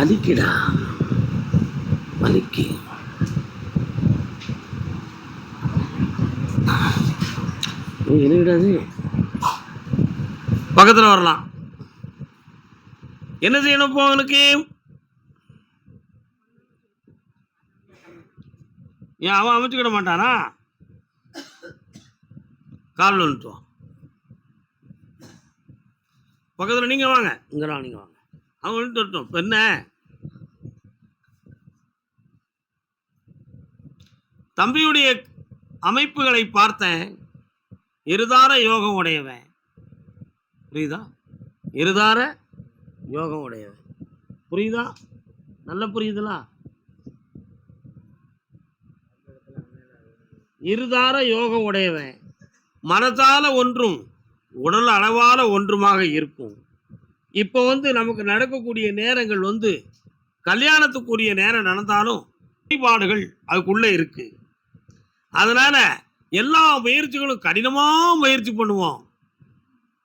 வலிக்குடா வலிக்கு என்ன விடாது பக்கத்தில் வரலாம். என்ன செய்யணும் இப்போ அவனுக்கு? ஏன் அவன் அமைச்சுக்கிட மாட்டானா? காலில் வந்துட்டுவான் பக்கத்தில் நீங்கள் வாங்க. இங்கெல்லாம் நீங்கள் வாங்க. அவன் வந்துட்டு வரட்டும் இப்போ என்ன? தம்பியுடைய அமைப்புகளை பார்த்தேன். இருதார யோகம் உடையவன். புரியுதா? இருதார யோகம் உடையவன். புரியுதா? நல்ல புரியுதுலா? இருதார யோகம் உடையவன். மனதால ஒன்றும் உடல் அளவால ஒன்றுமாக இருக்கும். இப்போ வந்து நமக்கு நடக்கக்கூடிய நேரங்கள் வந்து கல்யாணத்துக்குரிய நேரம் நடந்தாலும் வழிபாடுகள் அதுக்குள்ளே இருக்குது அதனால எல்லா முயற்சிகளும் கடினமா முயற்சி பண்ணுவோம்.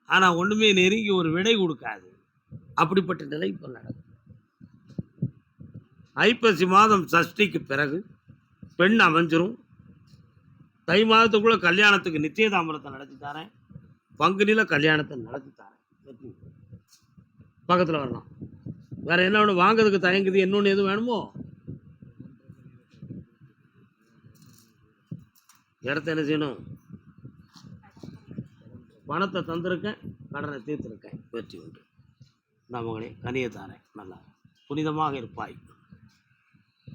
ஆனா ஒண்ணுமே நெருங்கி ஒரு விடை கொடுக்காது. அப்படிப்பட்ட நிலை இப்போ நடக்கும். ஐப்பசி மாதம் சஷ்டிக்கு பிறகு பெண் அமைஞ்சிரும். தை மாதத்துக்குள்ள கல்யாணத்துக்கு நிச்சயதாமரத்தை நடத்தி தரேன். பங்குனியில் கல்யாணத்தை நடத்தி தரேன். பக்கத்துல வரலாம். வேற என்ன ஒன்று வாங்குறதுக்கு தயங்குது இன்னொன்று எதுவும் வேணுமோ? இடத்த என்ன செய்யணும்? பணத்தை தந்திருக்கேன் கடனை தீர்த்திருக்கேன். வெற்றி உண்டு. நான் உங்களை கனியை தாரேன் நல்லா. புனிதமாக இருப்பாய்.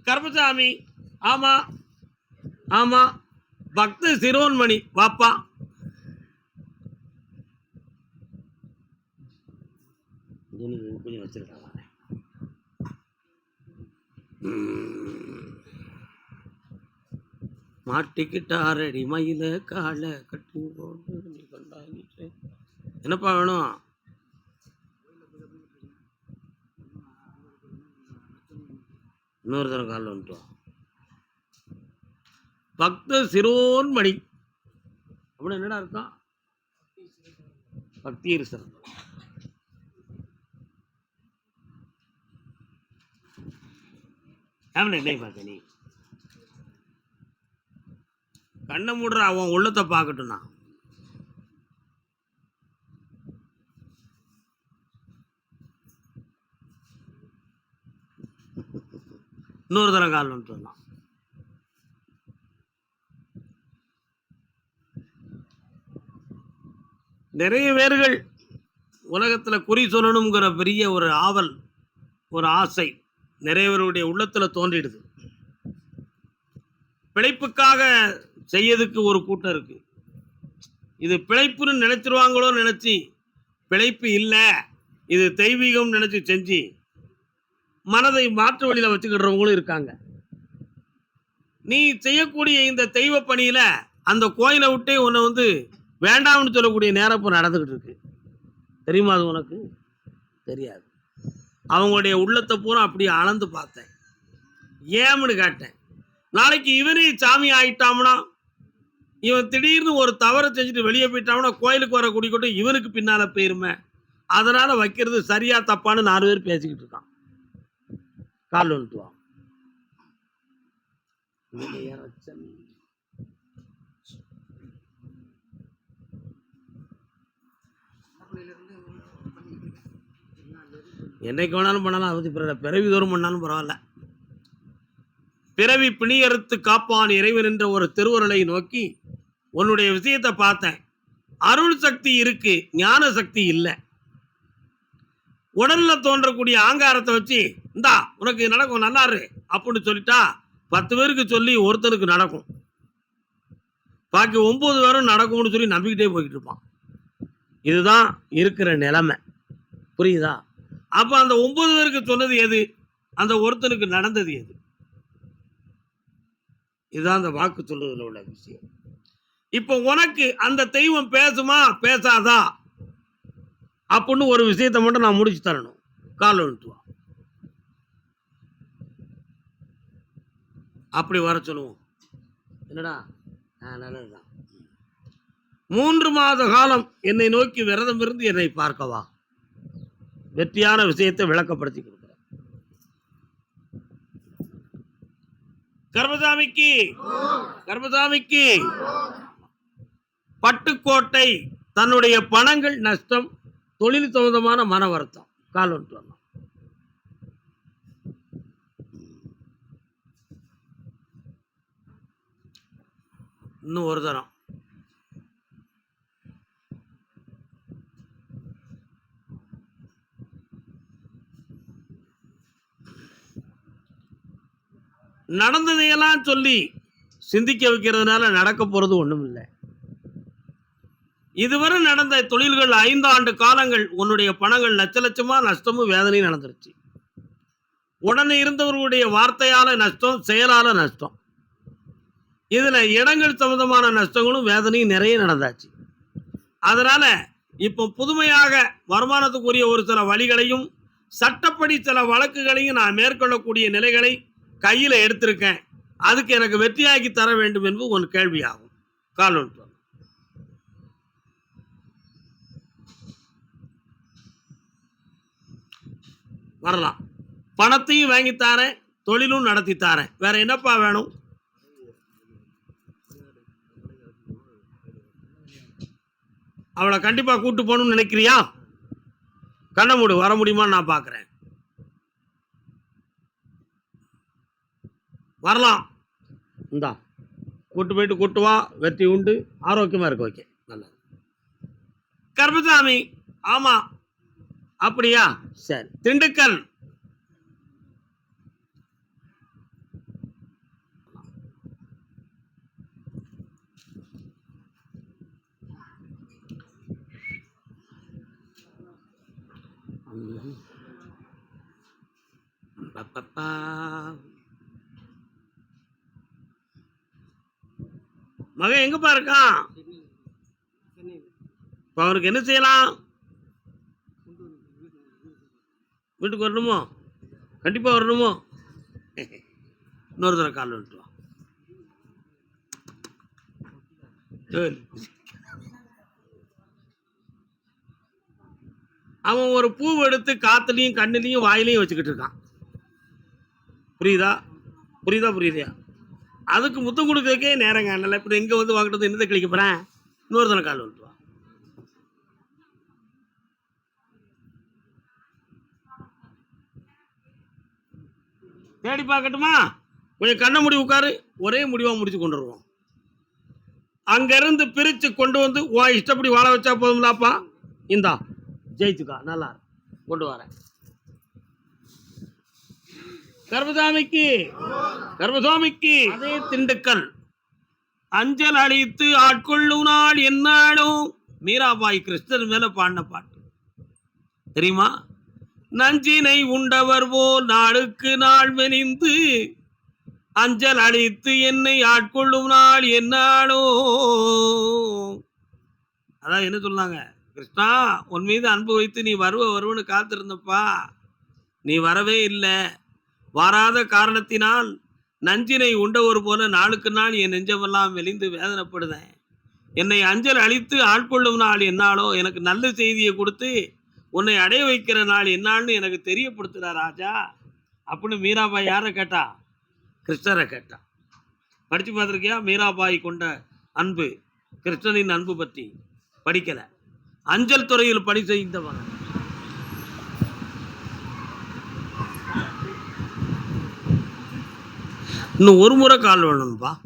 கர்மசாமி ஆமா ஆமா. பக்த சிரோன்மணி பாப்பா கொஞ்சம் வச்சிருக்காங்க மாட்டிக்கிட்டாரடி மயில காலை கட்டி போட்டு என்னப்பா வேணும்? இன்னொரு தரம் காலில் வந்துட்டோம். பக்த சிரோன்மணி. அப்படின்னு என்னடா அர்த்தம் பக்தி சிறந்தது ஆமாம் என்ன பார்த்தேன் நீ. கண்ணை மூடுற அவன் உள்ளத்தை பார்க்கட்டும் நான் இன்னொரு தரம் கால் வந்துட்டு நிறைய பேர்கள் உலகத்தில் குறி சொல்லணுங்கிற பெரிய ஒரு ஆவல் ஒரு ஆசை நிறைய பேருடைய உள்ளத்தில் தோன்றிடுது. பிழைப்புக்காக செய்யறதுக்கு ஒரு கூட்டம் இருக்கு. இது பிழைப்புன்னு நினைச்சிருவாங்களோ நினைச்சு பிழைப்பு இல்லை. இது தெய்வீகம் நினைச்சு செஞ்சு மனதை மாற்று வழியில வச்சுக்கிடுறவங்களும் இருக்காங்க. நீ செய்யக்கூடிய இந்த தெய்வ பணியில அந்த கோயிலை விட்டே உன்னை வந்து வேண்டாம்னு சொல்லக்கூடிய நேரம் இப்போ நடந்துக்கிட்டு இருக்கு. தெரியுமா அது உனக்கு? தெரியாது. அவங்களுடைய உள்ளத்தை பூரா அப்படியே அளந்து பார்த்தேன். ஏம்னு கேட்டேன். நாளைக்கு இவனே சாமி ஆயிட்டாம்னா இவன் திடீர்னு ஒரு தவறை செஞ்சுட்டு வெளியே போயிட்டாங்கன்னா கோயிலுக்கு வர குடிக்கட்டும் இவனுக்கு பின்னால போயிருமே. அதனால வைக்கிறது சரியா தப்பான்னு நாலு பேர் பேசிக்கிட்டு இருக்கான். கால் வந்துட்டுவான் என்னைக்கு வேணாலும் பண்ணலாம் அதை பத்தி பிறவி தோறும் பண்ணாலும் பரவாயில்ல. பிறவி பிணியறுத்து காப்பான் இறைவன் என்ற ஒரு திருவருளை நோக்கி உன்னுடைய விஷயத்தை பார்த்தேன். அருள் சக்தி இருக்கு ஞான சக்தி இல்லை. உடல்ல தோன்றக்கூடிய ஆங்காரத்தை வச்சு இந்தா உனக்கு நடக்கும் நல்லா இரு அப்படின்னு சொல்லிட்டா பத்து பேருக்கு சொல்லி ஒருத்தனுக்கு நடக்கும். பாக்கி ஒன்பது பேரும் நடக்கும்னு சொல்லி நம்பிக்கிட்டே போய்கிட்டு இருப்பான். இதுதான் இருக்கிற நிலைமை. புரியுதா? அப்போ அந்த ஒன்பது பேருக்கு சொன்னது எது? அந்த ஒருத்தனுக்கு நடந்தது எது? இதுதான் அந்த வாக்கு சொல்றதுல உள்ள விஷயம். இப்போ உனக்கு அந்த தெய்வம் பேசுமா? பேசாதா? அப்படின்னு ஒரு விஷயத்தை மட்டும் நான் முடிச்சு தரணும். கால் வந்துட்டு வா. அப்படி வர சொல்லுவோம். என்னடா? நல்லதுதான். மூன்று மாத காலம் என்னை நோக்கி விரதம் இருந்து என்னை பார்க்கவா? வெற்றியான விஷயத்தை விளக்கப்படுத்தி கொடுக்குறேன். கர்மசாமிக்கு கர்மசாமிக்கு பட்டுக்கோட்டை தன்னுடைய பணங்கள் நஷ்டம் தொழில் சம்பந்தமான மன வருத்தம். கால் ஒன்று வரலாம் இன்னும் ஒரு தரம். நடந்ததையெல்லாம் சொல்லி சிந்திக்க வைக்கிறதுனால நடக்க போறது ஒன்றும் இல்லை இதுவரை நடந்த தொழில்கள் ஐந்து ஆண்டு காலங்கள் உன்னுடைய பணங்கள் லட்ச லட்சமா நஷ்டமும் வேதனையும் நடந்துருச்சு. உடனே இருந்தவர்களுடைய வார்த்தையால நஷ்டம் செயலால நஷ்டம். இதுல இடங்கள் சம்பந்தமான நஷ்டங்களும் வேதனையும் நிறைய நடந்தாச்சு. அதனால இப்போ புதுமையாக வருமானத்துக்குரிய ஒரு சில வழிகளையும் சட்டப்படி சில வழக்குகளையும் நான் மேற்கொள்ளக்கூடிய நிலைகளை கையில் எடுத்திருக்கேன். அதுக்கு எனக்கு வெற்றியாக்கி தர வேண்டும் என்பது ஒரு கேள்வியாகும். கால் ஒன்று வரலாம். பணத்தையும் வாங்கி தாரேன் தொழிலும் நடத்தி தாரேன். வேற என்னப்பா வேணும்? அவளை கண்டிப்பா கூட்டு போகணும்னு நினைக்கிறியா? கண்ண மூடு வர முடியுமான்னு நான் பார்க்குறேன் வரலாம். இந்தா கூட்டு போயிட்டு கூட்டு வா வெற்றி உண்டு ஆரோக்கியமா இருக்கு ஓகே நல்லது. கர்பசாமி ஆமா அப்படியா? சரி. திண்டுக்கல். மகன் எங்கப்பா இருக்கான்? இப்ப அவனுக்கு என்ன செய்யலாம்? வீட்டுக்கு வரணுமோ? கண்டிப்பாக வரணுமோ? இன்னொரு தடவை கால் விட்டுவான் அவன் ஒரு பூ எடுத்து காத்துலையும் கண்ணுலயும் வாயிலையும் வச்சுக்கிட்டு இருக்கான். புரியுதா? புரியுதா புரியுதா? அதுக்கு முத்தம் கொடுக்கறதுக்கே நேரங்க. நல்லா இப்போ எங்கே வந்து வாங்கிட்டு வந்து என்னதை கிளிக்க போகிறேன் இன்னொரு தடவை கால் வந்துட்டு வா தேடி பார்க்கட்டுமா? கொஞ்சம் கண்ணை முடி உட்காரு. ஒரே முடிவாக முடிச்சு கொண்டு வருவோம் அங்கேருந்து பிரித்து கொண்டு வந்து உன் இஷ்டப்படி வாழ வச்சா போதும்லாப்பா. இந்தா ஜெயிச்சுக்கா. நல்லா கொண்டு வரேன் கர்மசாமிக்கு. கர்மசாமிக்கு. அதே திண்டுக்கல். அஞ்சல் அழித்து ஆட்கொள்ளும் நாள் என்னாலும் மீராபாய் கிருஷ்ணர் மேல பாடின பாட்டு. தெரியுமா? நஞ்சினை உண்டவர் போல் நாளுக்கு நாள் மெனிந்து அஞ்சல் அழித்து என்னை ஆட்கொள்ளும் நாள் என்னாலோ அதான் என்ன சொன்னாங்க? கிருஷ்ணா உன் மீது அன்பு வைத்து நீ வருவ வருவன்னு காத்திருந்தப்பா. நீ வரவே இல்லை. வராத காரணத்தினால் நஞ்சினை உண்டவர் போல நாளுக்கு நாள் என் நெஞ்சமெல்லாம் வெளிந்து வேதனைப்படுதேன். என்னை அஞ்சல் அழித்து ஆட்கொள்ளும் நாள் என்னாலோ எனக்கு நல்ல செய்தியை கொடுத்து உன்னை அடைய வைக்கிற நாள் என்னான்னு எனக்கு தெரியப்படுத்துறா ராஜா. அப்படின்னு மீராபாய் யாரை கேட்டா? கிருஷ்ணரை கேட்டா. படித்து பார்த்துருக்கியா? மீராபாய் கொண்ட அன்பு கிருஷ்ணனின் அன்பு பற்றி படிக்கலை. அஞ்சல் துறையில் பணி செய்தவன். இன்னும் ஒரு முறை கால் வேணும்பா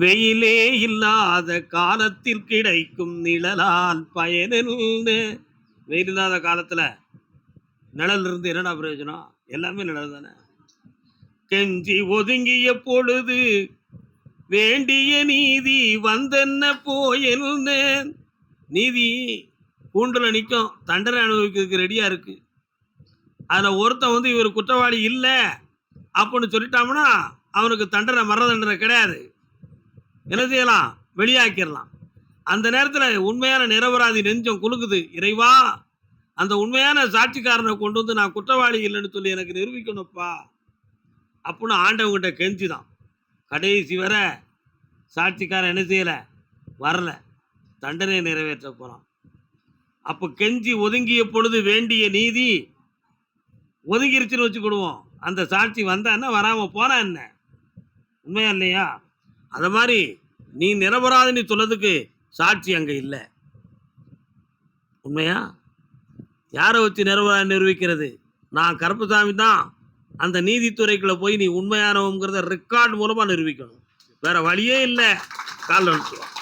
வெயிலே இல்லாத காலத்தில் கிடைக்கும் நிழலால் பயனென்ன வெயில் இல்லாத காலத்தில் நிழல் இருந்து என்னடா பிரயோஜனம்? எல்லாமே நிழல் தானே? கெஞ்சி ஒதுங்கிய பொழுது வேண்டிய நீதி வந்தென்ன போயென்ன நீதி கூண்டில் நிற்கும் தண்டனை அனுபவிக்கிறதுக்கு ரெடியாக இருக்கு. அதில் ஒருத்தன் வந்து இவர் குற்றவாளி இல்லை அப்படின்னு சொல்லிட்டாங்கன்னா அவனுக்கு தண்டனை மரண தண்டனை கிடையாது. என்ன செய்யலாம்? வெளியாக்கிடலாம். அந்த நேரத்தில் உண்மையான நிரபராதி நெஞ்சம் குலுக்குது இறைவா அந்த உண்மையான சாட்சிக்காரனை கொண்டு வந்து நான் குற்றவாளி இல்லைன்னு சொல்லி எனக்கு நிரூபிக்கணும்ப்பா. அப்படின்னு ஆண்டவங்கிட்ட கெஞ்சிதான். கடைசி வர சாட்சிக்காரன் என்ன செய்யலை? வரல. தண்டனை நிறைவேற்ற போகிறான் அப்போ கெஞ்சி ஒதுங்கிய பொழுது வேண்டிய நீதி ஒதுங்கிருச்சுன்னு வச்சுக்கிடுவோம். அந்த சாட்சி வந்தா என்ன? வராமல் போனா என்ன? உண்மையா இல்லையா? அதை மாதிரி நீ நிரபராதனி சொல்லதுக்கு சாட்சி அங்கே இல்லை. உண்மையா? யாரை வச்சு நிரபரா நிரூபிக்கிறது? நான் கருப்பசாமி தான். அந்த நீதித்துறைக்குள்ளே போய் நீ உண்மையானவங்கிறத ரெக்கார்ட் மூலமாக நிரூபிக்கணும். வேற வழியே இல்லை. காலில் வந்துடுவான்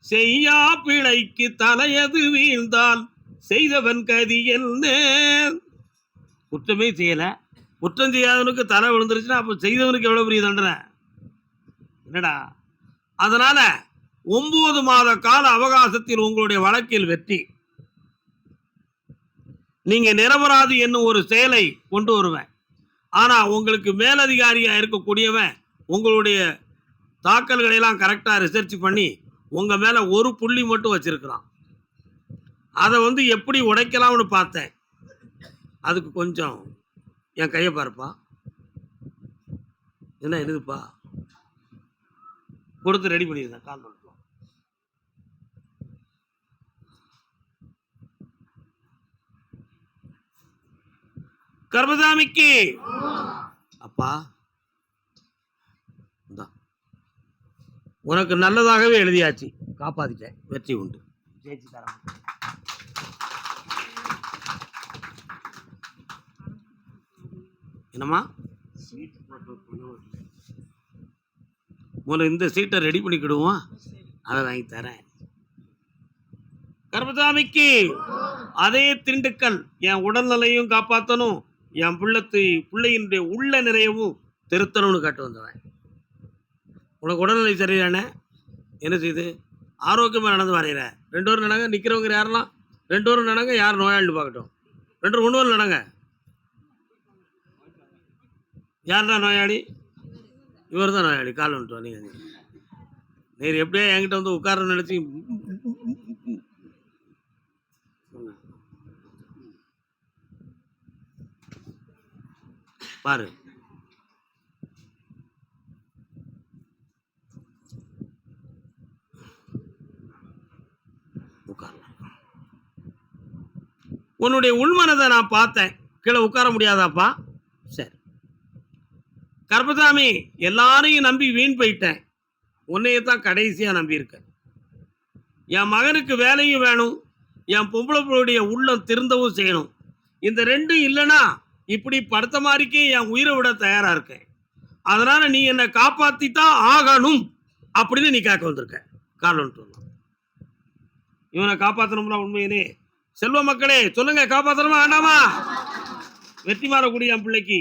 செய்யா பிழைக்கு தலையது வீழ்ந்தால் செய்தவன் கதி என்ன? குற்றமே செய்யலை. குற்றம் செய்யாதவனுக்கு தலை விழுந்துருச்சுன்னா அப்போ செய்தவனுக்கு எவ்வளோ பெரிய தண்டனை? என்னடா? அதனால ஒன்பது மாத கால அவகாசத்தில் உங்களுடைய வழக்கில் வெற்றி. நீங்க நிரபராது என்னும் ஒரு செயலை கொண்டு வருவேன். ஆனா உங்களுக்கு மேலதிகாரியா இருக்கக்கூடியவன் உங்களுடைய தாக்கல்களை எல்லாம் கரெக்டா ரிசர்ச் பண்ணி உங்க மேல ஒரு புள்ளி மட்டும் வச்சிருக்கிறான். அதை வந்து எப்படி உடைக்கலாம்னு பார்த்தேன். அதுக்கு கொஞ்சம் என் கையை பார்ப்பா. என்ன எழுதுப்பா கொடுத்து ரெடி பண்ணியிருந்தேன் கால் பண்ணுவோம் கர்மசாமிக்கு! அப்பா உனக்கு நல்லதாகவே எழுதியாச்சு. காப்பாத்திட்டேன். வெற்றி உண்டு. ஜெயிச்சு தரேன். என்னம்மா? முதல்ல இந்த சீட்டை ரெடி பண்ணிக்கிடுவோம் அதை வாங்கி தரேன். கர்மசாமிக்கு அதே திண்டுக்கல் என் உடல்நிலையும் காப்பாற்றணும் என் பிள்ளத்து பிள்ளையினுடைய உள்ள நிறையவும் திருத்தணும்னு காட்டு வந்தவன். உனக்கு உடல்நிலை சரியில்லைண்ணே என்ன செய்யுது ஆரோக்கியமாக நடந்து வரைகிற ரெண்டு பேரும் நடங்க நிற்கிறவங்க யாரெல்லாம்? ரெண்டு பேரும் நடங்க யார் நோயாளி பார்க்கட்டும். ரெண்டு ஒன்று நடங்க. யார்டா நோயாளி? இவர் தான் நோயாளி. கால் வந்துட்டு வந்தீங்க. நீர் எப்படியோ என்கிட்ட வந்து உட்காரன்னு நினச்சி பாரு. உட்காரலாம் உன்னுடைய உள்மனதை நான் பார்த்தேன். கீழே உட்கார முடியாதாப்பா? கருப்பசாமி எல்லாரையும் நம்பி வீண் போயிட்டேன். உன்னையே தான் கடைசியாக நம்பியிருக்கேன். என் மகனுக்கு வேலையும் வேணும் என் பொம்பளை பிள்ளையுடைய உள்ளம் திருந்தவும் செய்யணும். இந்த ரெண்டும் இல்லைன்னா இப்படி படுத்த மாதிரிக்கே என் உயிரை விட தயாரா இருக்கேன். அதனால நீ என்னை காப்பாத்தி தான் ஆகணும் அப்படின்னு நீ கேட்க வந்திருக்க. காரணம் இவனை காப்பாற்றணும்னா உண்மையினே செல்வ மக்களே சொல்லுங்க காப்பாற்றணுமா வேண்டாமா? வெற்றி மாறக்கூடிய என் பிள்ளைக்கு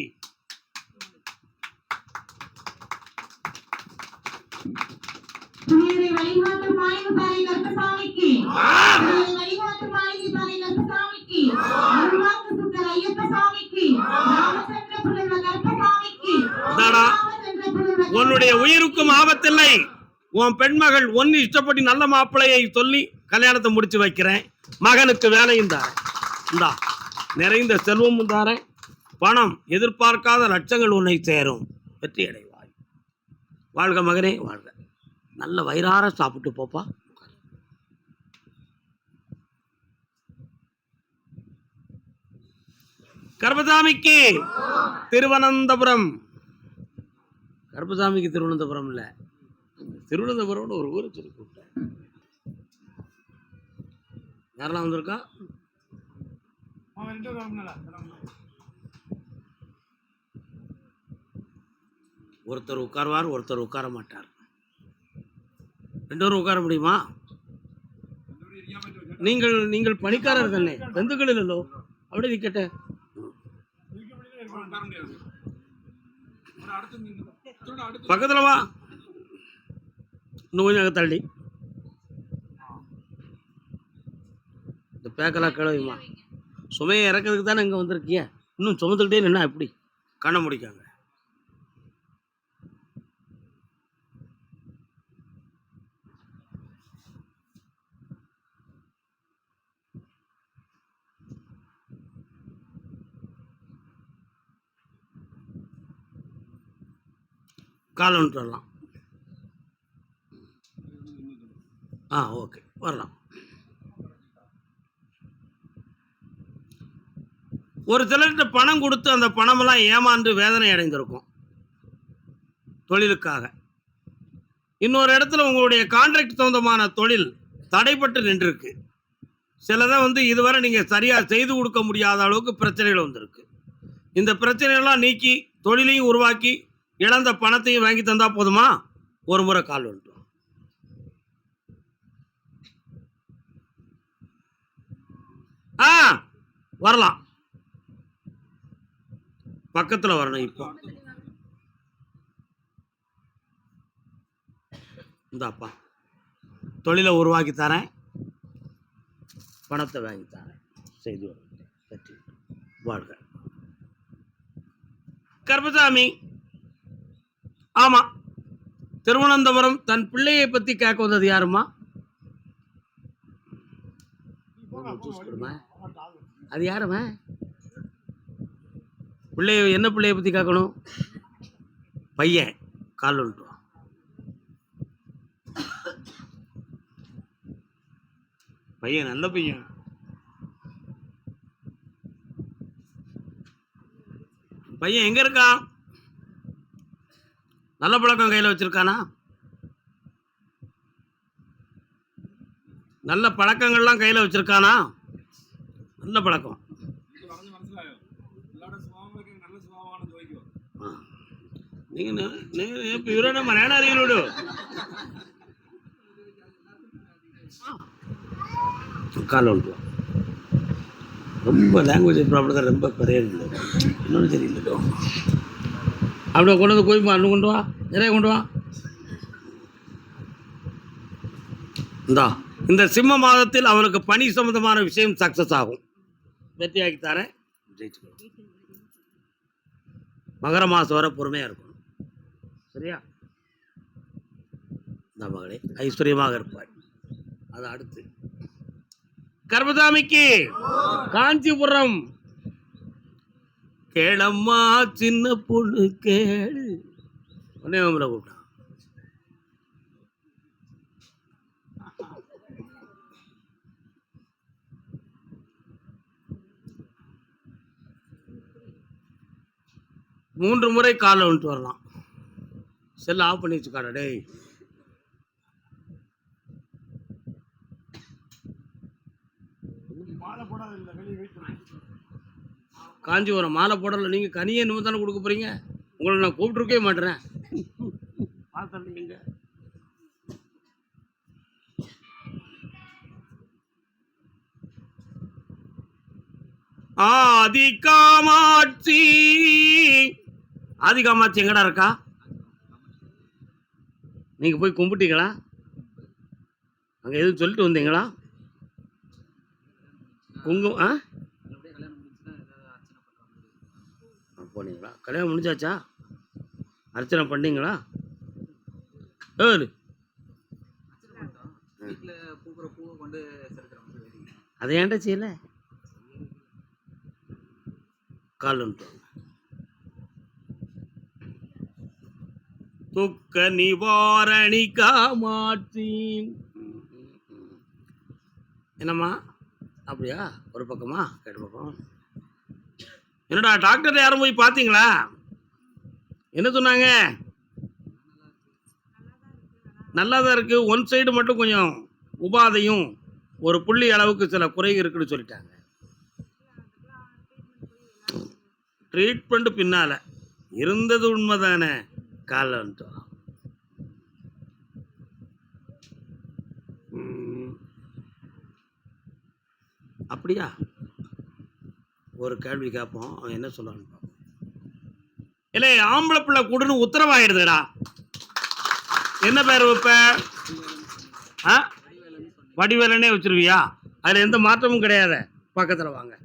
உன்னுடைய உயிருக்கும் ஆபத்தில்லை. உன் பெண்மகள் ஒன்னு இஷ்டப்பட்டு நல்ல மாப்பிள்ளையை சொல்லி கல்யாணத்தை முடிச்சு வைக்கிறேன். மகனுக்கு வேலையும் தாரேன். இந்தா நிறைந்த செல்வமும் தாரேன். பணம் எதிர்பார்க்காத லட்சங்கள் உன்னை சேரும். வெற்றி அடைவாய் வாழ்க மகனே வாழ்க. நல்ல வயிறார சாப்பிட்டு போப்பா. கர்பசாமிக்கு திருவனந்தபுரம். கர்பசாமிக்கு திருவனந்தபுரம் இல்லை. திருவனந்தபுரம்னு ஒரு ஊரை சொல்லி கூப்பிட்டேன் யாரெல்லாம் வந்திருக்கா? ஒருத்தர் உட்காருவார் ஒருத்தர் உட்கார மாட்டார். ரெண்டோரும் உட்கார முடியுமா? நீங்கள் நீங்கள் பணிக்காரர் தானே. பந்துக்கள் அப்படி அப்படியே பக்கத்தில் வா. இன்னும் கொஞ்சம் தள்ளி. இந்த பேக்கெல்லாம் கிளவிமா சுமையை இறக்கிறதுக்கு தானே இங்கே வந்திருக்கீங்க இன்னும் சுமந்துக்கிட்டே நின்னா எப்படி? கண்ணை முடிக்காங்க கால் வந்துட்டு வரலாம் ஆ ஓகே. வரலாம். ஒரு சிலர்கிட்ட பணம் கொடுத்து அந்த பணமெல்லாம் ஏமாந்து வேதனை அடைந்திருக்கும். தொழிலுக்காக. இன்னொரு இடத்துல உங்களுடைய கான்ட்ராக்ட் சொந்தமான தொழில் தடைப்பட்டு நின்றுருக்கு. சிலதை வந்து இதுவரை நீங்கள் சரியாக செய்து கொடுக்க முடியாத அளவுக்கு பிரச்சனைகள் வந்திருக்கு. இந்த பிரச்சனைகள்லாம் நீக்கி தொழிலையும் உருவாக்கி இழந்த பணத்தையும் வாங்கி தந்தா போதுமா? ஒரு முறை கால் வந்துட்டு ஆ வரலாம். பக்கத்தில் வரணும் இப்போ. இந்தாப்பா. தொழிலை உருவாக்கி தரேன். பணத்தை வாங்கி தரேன். செய்து வாழ்க. கர்பசாமி ஆமாம் திருவனந்தபுரம் தன் பிள்ளையை பற்றி கேட்க வந்தது யாருமா அது யாருமா பிள்ளைய என்ன பிள்ளைய பற்றி கேட்கணும்? பையன் கால் வந்துட்டு பையன் நல்ல பையன். பையன் எங்க இருக்கான்? நல்ல பழக்கம் கையில் வச்சுருக்கானா? நல்ல பழக்கங்கள்லாம் கையில் வச்சுருக்கானா? நல்ல பழக்கம். ఇవరన్నా మన అరీరుడు கால ஒன்று ரொம்ப லாங்குவேஜ் ப்ராப்ளம் தான் ரொம்ப குறையிறது இன்னொன்று தெரியல அப்படியே கொண்டு வந்து கோயிப்பா அண்ணு கொண்டு வா நிறைய கொண்டு வா. இந்தா இந்த சிம்ம மாதத்தில் அவனுக்கு பணி சம்பந்தமான விஷயம் சக்ஸஸ் ஆகும். வெற்றியாக்கி தரேன். மகர மாதம் வர பொறுமையாக இருக்கணும். சரியா? இந்த மகளே ஐஸ்வர்யமாக இருப்பாய். அது அடுத்து. கர்மதாமிக்கு காஞ்சிபுரம். கேளம்மா சின்ன பொண்ணு கேளு. உடனே உங்களை கூப்பிட்டான். மூன்று முறை காலை வந்துட்டு வரலாம். செல்ல ஆஃப் பண்ணி வச்சுக்காடா டேய். காஞ்சிபுரம் மாலை போடல நீங்க கனியை என்னமோ தானே கொடுக்க போறீங்க? உங்களை நான் கூப்பிட்டுருக்கவே மாட்டேறேன். பார்த்தேன் நீங்க. ஆதி காமாட்சி ஆதி காமாட்சி எங்கடா இருக்கா? நீங்க போய் கும்பிட்டீங்களா? அங்க எதுவும் சொல்லிட்டு வந்தீங்களா? குங்குமம் ஆ, கல்யாணம் முடிஞ்சாச்சா? அர்ச்சனை பண்ணீங்களா? ஏழு வீட்டில் பூக்கிற பூவை கொண்டு அதை ஏன்டா செய்யல? கால் துக்க நிவாரணி காமாட்சி. என்னம்மா? அப்படியா? ஒரு பக்கமா? கேட்டு பக்கம் என்னடா டாக்டர் யாரும் போய் பார்த்தீங்களா? என்ன சொன்னாங்க? நல்லா தான் இருக்கு. ஒன் சைடு மட்டும் கொஞ்சம் உபாதையும் ஒரு புள்ளி அளவுக்கு சில குறை இருக்குன்னு சொல்லிட்டாங்க. ட்ரீட்மெண்ட் பின்னால இருந்தது உண்மைதானே? காலைல அப்படியா? ஒரு கேள்வி கேட்போம் அவன் என்ன சொல்லுவான்னு பார்ப்போம். இல்லை ஆம்பளை பிள்ளை கூடுன்னு உத்தரவாயிடுதுடா என்ன பேர் வைப்ப ஆ? வடிவேலனே வச்சிருவியா? அதுல எந்த மாற்றமும் கிடையாது. பக்கத்துல வாங்க.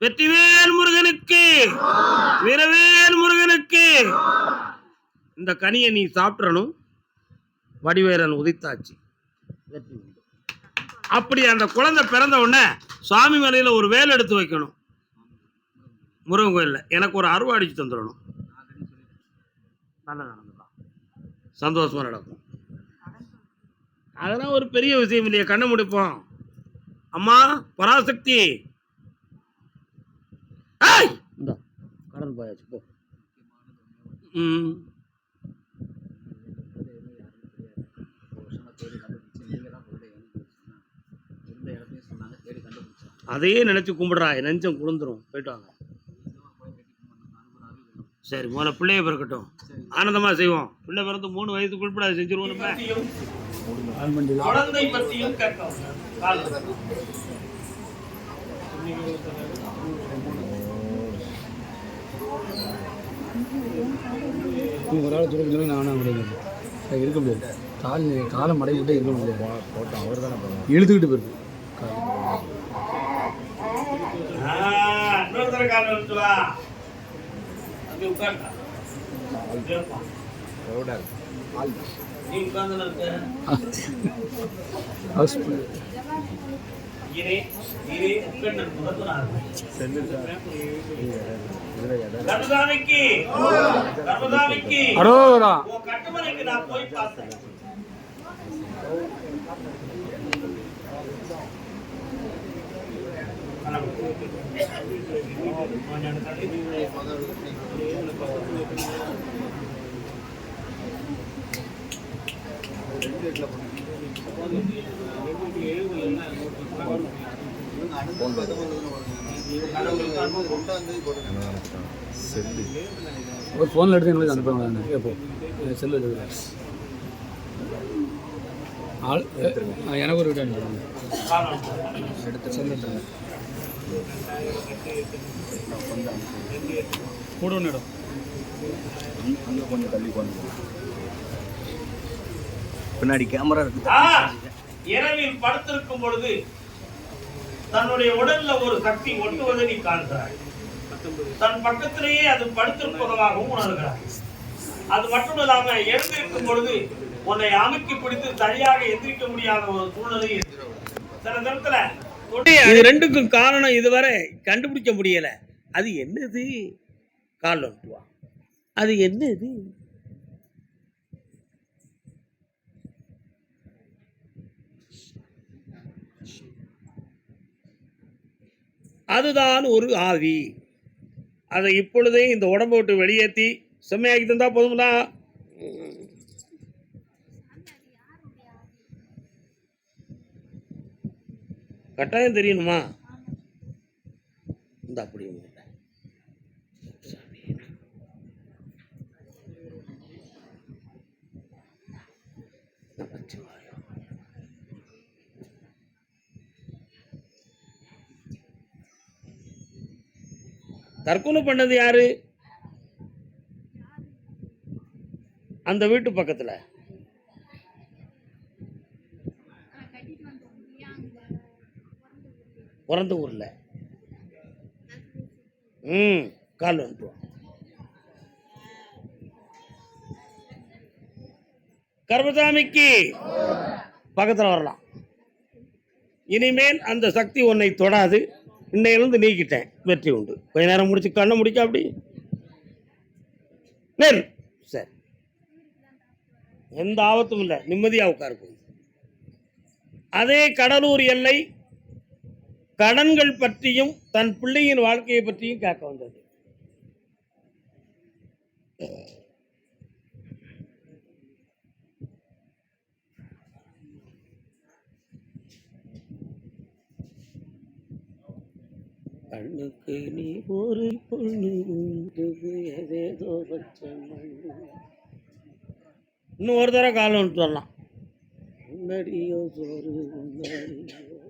வெற்றிவேல் முருகனுக்கு வீரவேல் முருகனுக்கு. இந்த கனியை நீ சாப்பிடணும். வடிவேலன் உதித்தாச்சு. வெற்றி. அப்படி அந்த குழந்தை பிறந்த உடனே சுவாமி மலையில ஒரு வேல் எடுத்து வைக்கணும். முருகன் கோயில்ல. எனக்கு ஒரு அருவா அடிச்சு தந்துடணும். நல்லா நடந்துக்கலாம் சந்தோஷமா நடக்கும். அதெல்லாம் ஒரு பெரிய விஷயம் இல்லையா கண்ணை முடிப்போம். அம்மா பராசக்தி. கடன் போயாச்சு போ. ம். அதையே நினைச்சு கும்பிடுறா நெஞ்சம் குளிந்துரும் போயிட்டு வாங்க. சரி முதல்ல பிள்ளைய பிறக்கட்டும். ஆனந்தமா செய்வோம். பிள்ளை பிறந்து மூணு வயசுக்கு உட்பட செஞ்சிருவோம் நம்ம. குழந்தை பற்றியும் ஒரு ஆள் சொல்லி சொல்லி நானும் அது இருக்க முடியாது கால் காலை மடை விட்டு இருக்க முடியாது போட்டோம் அவர் தானே இழுத்துக்கிட்டு போயிருக்கு நீ உட்கார்ந்து இருக்க உன் கட்டுமனைக்கு நான் போய் பார்த்தேன். ஒரு ஃபோனில் எடுத்து எங்களுக்கு அனுப்புவாங்க எப்போ செல்லு எடுக்கிறேன் ஆள் எனக்கு ஒரு வீட்டு அனுப்புவாங்க செல்லு கூட ஒன்று இடம். பின்னாடி கேமரா இருக்கு. இரவில் படுத்திருக்கும் பொழுது தன்னுடைய உடல்ல ஒரு சக்தி ஒட்டுவதை நீ காண்கிறாய். தன் பக்கத்திலேயே அது படுத்திருப்பதாகவும் உணர்கிறாய். அது மட்டும் இல்லாம எழுந்திருக்கும் பொழுது உன்னை அமுக்கி பிடித்து சரியாக எந்திரிக்க முடியாத ஒரு சூழ்நிலை. சில நேரத்துல இது ரெண்டுக்கும் காரணம் இதுவரை கண்டுபிடிக்க முடியல. அது என்னது? கால் வந்துட்டு அது என்னது? அதுதான் ஒரு ஆவி. அதை இப்பொழுதே இந்த உடம்பை விட்டு வெளியேற்றி செம்மையாக்கி தந்தா போதும்னா கட்டாயம் தெரியணுமா? இந்த அப்படி தற்கொலை பண்ணது யாரு? அந்த வீட்டு பக்கத்துல. பிறந்த ஊர்ல. ம் கால் வந்துட்டு கர்மசாமிக்கு பக்கத்தில் வரலாம். இனிமேல் அந்த சக்தி உன்னை தொடாது. இன்னையிலிருந்து நீக்கிட்டேன். வெற்றி உண்டு. கொஞ்ச நேரம் முடிச்சு கண்ணை முடிக்க அப்படி. நேர் சரி. எந்த ஆபத்தும் இல்லை. நிம்மதியாக உட்காருக்கு அதே கடலூர் எல்லை கடன்கள் பற்றியும் தன் பிள்ளையின் வாழ்க்கையை பற்றியும் கேட்க வந்தது. கண்ணுக்கு நீ ஒரு பொண்ணு ஏதேதோ. இன்னும் ஒரு தடவை காலம் வரலாம். முன்னாடியோ சோறு முன்னாடியோ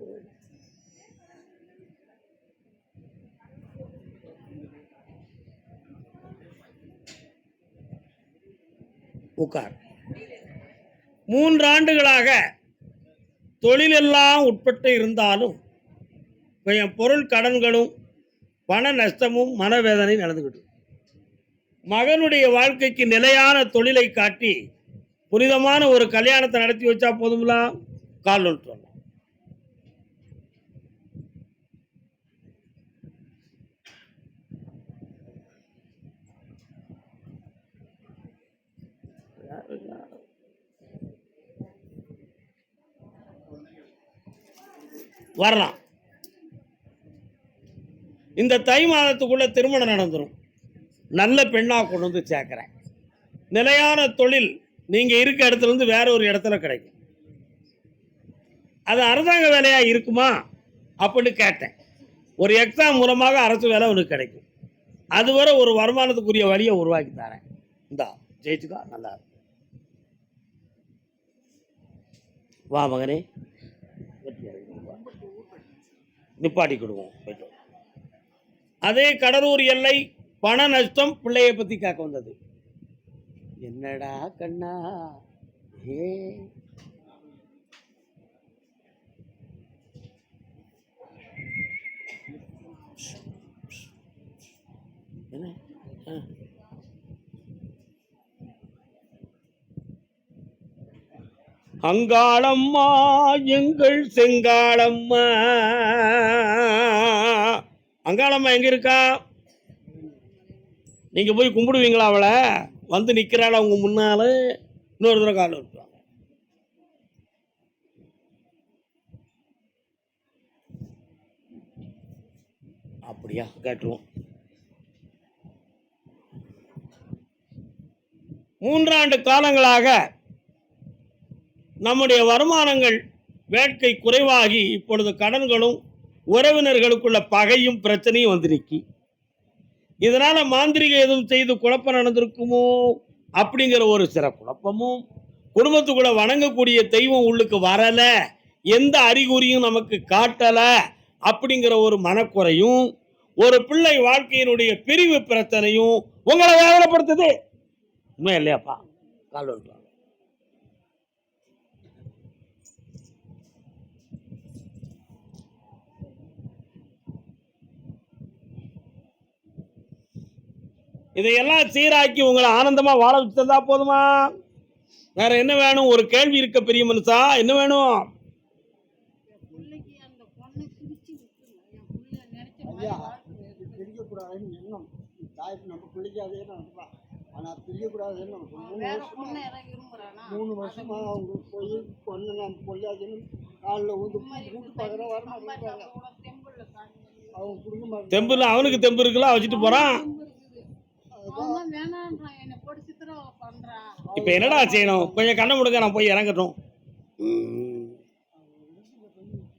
உட்கார். மூன்றாண்டுகளாக தொழிலெல்லாம் உட்பட்டு இருந்தாலும் என் பொருள் கடன்களும் பண நஷ்டமும் மனவேதனை நடந்துக்கிட்டு மகனுடைய வாழ்க்கைக்கு நிலையான தொழிலை காட்டி புனிதமான ஒரு கல்யாணத்தை நடத்தி வச்சா போதும்லாம் கால் ஒன்று வரலாம். இந்த தை மாதத்துக்குள்ளே திருமணம் நடந்துடும் நல்ல பெண்ணாக கொண்டு வந்து சேர்க்குறேன். நிலையான தொழில் நீங்கள் இருக்க இடத்துலேருந்து வேற ஒரு இடத்துல கிடைக்கும். அது அரசாங்க வேலையாக இருக்குமா? அப்படின்னு கேட்டேன். ஒரு எக்ஸாம் மூலமாக அரசு வேலை உனக்கு கிடைக்கும். அதுவரை ஒரு வருமானத்துக்குரிய வழியை உருவாக்கி தரேன். இந்தா ஜெயிச்சுக்கா நல்லா இருக்கும் வா மகனே. நிப்பாட்டி கொடுவோம் அதே கடலூர் எல்லை பண நஷ்டம் பிள்ளையை பத்தி காக்க வந்தது. என்னடா கண்ணா ஏ? என்ன? அங்காளம்மா எங்கள் செங்காளம்மா. அங்காளம்மா எங்க இருக்கா? நீங்க போய் கும்பிடுவீங்களா அவளை? வந்து நிக்கிறாள் அவங்க முன்னால? இன்னொரு தடவை காலில் இருப்பாங்க அப்படியா கேட்டுருவோம் மூன்றாண்டு காலங்களாக நம்முடைய வருமானங்கள் வேட்கை குறைவாகி இப்பொழுது கடன்களும் உறவினர்களுக்குள்ள பகையும் பிரச்சனையும் வந்திருக்கு. இதனால் மாந்திரிகம் எதுவும் செய்து குழப்பம் நடந்திருக்குமோ அப்படிங்கிற ஒரு சில குழப்பமும் குடும்பத்துக்குள்ள வணங்கக்கூடிய தெய்வம் உள்ளுக்கு வரலை எந்த அறிகுறியும் நமக்கு காட்டலை அப்படிங்கிற ஒரு மனக்குறையும் ஒரு பிள்ளை வாழ்க்கையினுடைய பிரிவு பிரச்சனையும் உங்களை வேதனைப்படுத்துது. உண்மை இல்லையாப்பா? கால் இதையெல்லாம் சீராக்கி உங்களை ஆனந்தமா வாழ வச்சதா போதுமா? வேற என்ன வேணும்? ஒரு கேள்வி இருக்க பெரிய மனுஷா? என்ன வேணும்? ஆனால் பிரியக்கூடாதுன்னு மூணு வருஷமா மூணு வருஷமா அவங்க போய் பொண்ணு நம்ம பொள்ளாதுன்னு காலில் ஊந்து கூட்டு பார்க்குற வர மாட்டேங்கிறாங்க அவங்க கொடுக்க மாட்டாங்க தெம்புல அவனுக்கு தெம்பு இருக்குல்ல வச்சுட்டு போறான். இப்ப என்னடா செய்யணும்? கொஞ்சம் கண்ணை முடுங்க நான் போய் இறங்கட்டும்.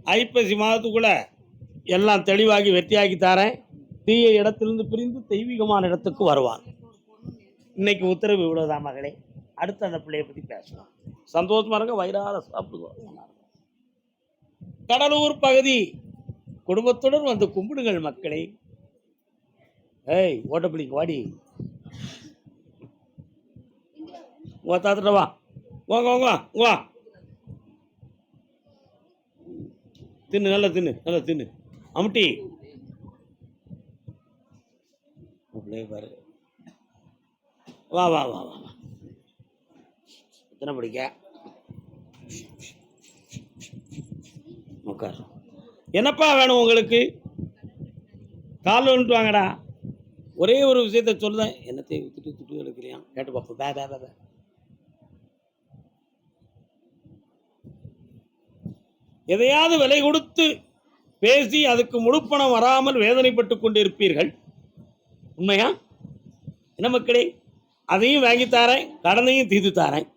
ஐப்பசி மாதத்துக்குள்ள எல்லாம் தெளிவாகி வெற்றியாக்கி தரேன். தீய இடத்திலிருந்து பிரிந்து தெய்வீகமான இடத்துக்கு வருவான். இன்னைக்கு உத்தரவு இவ்வளவுதான் மகளே? அடுத்து அந்த பிள்ளைய பத்தி பேசலாம். சந்தோஷமா இருங்க வயிறார சாப்பிடுவோம். கடலூர் பகுதி குடும்பத்துடன் வந்து கும்பிடுங்கள் மக்களே. ஏய் ஓட்டப்பிடிக்கு வாடி. உங்க தாத்துட்ட வா. வாங்க வாங்க வா. வா தின்னு நல்லா தின்னு நல்லா தின்னு. அமுட்டி. அப்படியே பாரு. வா வா வா வா வா. எத்தனை படிக்க? உட்கார். என்னப்பா வேணும் உங்களுக்கு? கால் வந்துட்டு வாங்கடா. ஒரே ஒரு விஷயத்த சொல்லுதேன் என்னத்தை திட்டு திட்டு எடுக்கிறியா? கேட்டு பார்ப்போம் பே பே பே எதையாவது விலை கொடுத்து பேசி அதுக்கு முழுப்பணம் வராமல் வேதனைப்பட்டு கொண்டிருப்பீர்கள். உண்மையா? என்ன மக்களே? அதையும் வாங்கி தாரேன் கடனையும் தீர்த்து தாரேன்.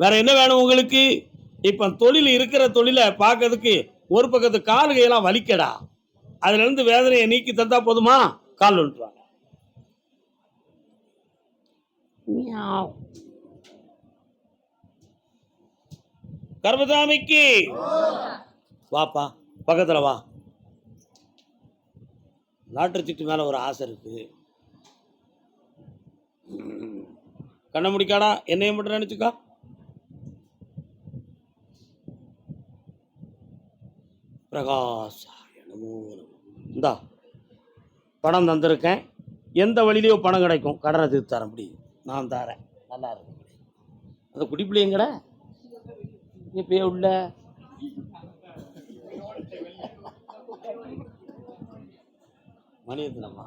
வேற என்ன வேணும் உங்களுக்கு? இப்போ தொழில் இருக்கிற தொழிலை பார்க்கறதுக்கு ஒரு பக்கத்து கால் கையெல்லாம் வலிக்கடா. அதுலேருந்து வேதனையை நீக்கி தந்தா போதுமா? கால் விட்டுருவாங்க வாங்க மியாவ். கர்மசாமிக்கு. வாப்பா பக்கத்தில் வா. லாட்டரி சீட்டு மேலே ஒரு ஆசை இருக்கு. கண்ண முடிக்காடா என்னையும் மட்டும் நினச்சிக்கா. பிரகாசாய நமோ. இந்தா பணம் தந்திருக்கேன். எந்த வழியிலையோ பணம் கிடைக்கும். கடனை தீர்த்து தர முடியும். நான் தரேன். நல்லா இருக்கு. அந்த குடிப்பிள்ளைங்கட இப்பயே உள்ள. மணியத்தினம்மா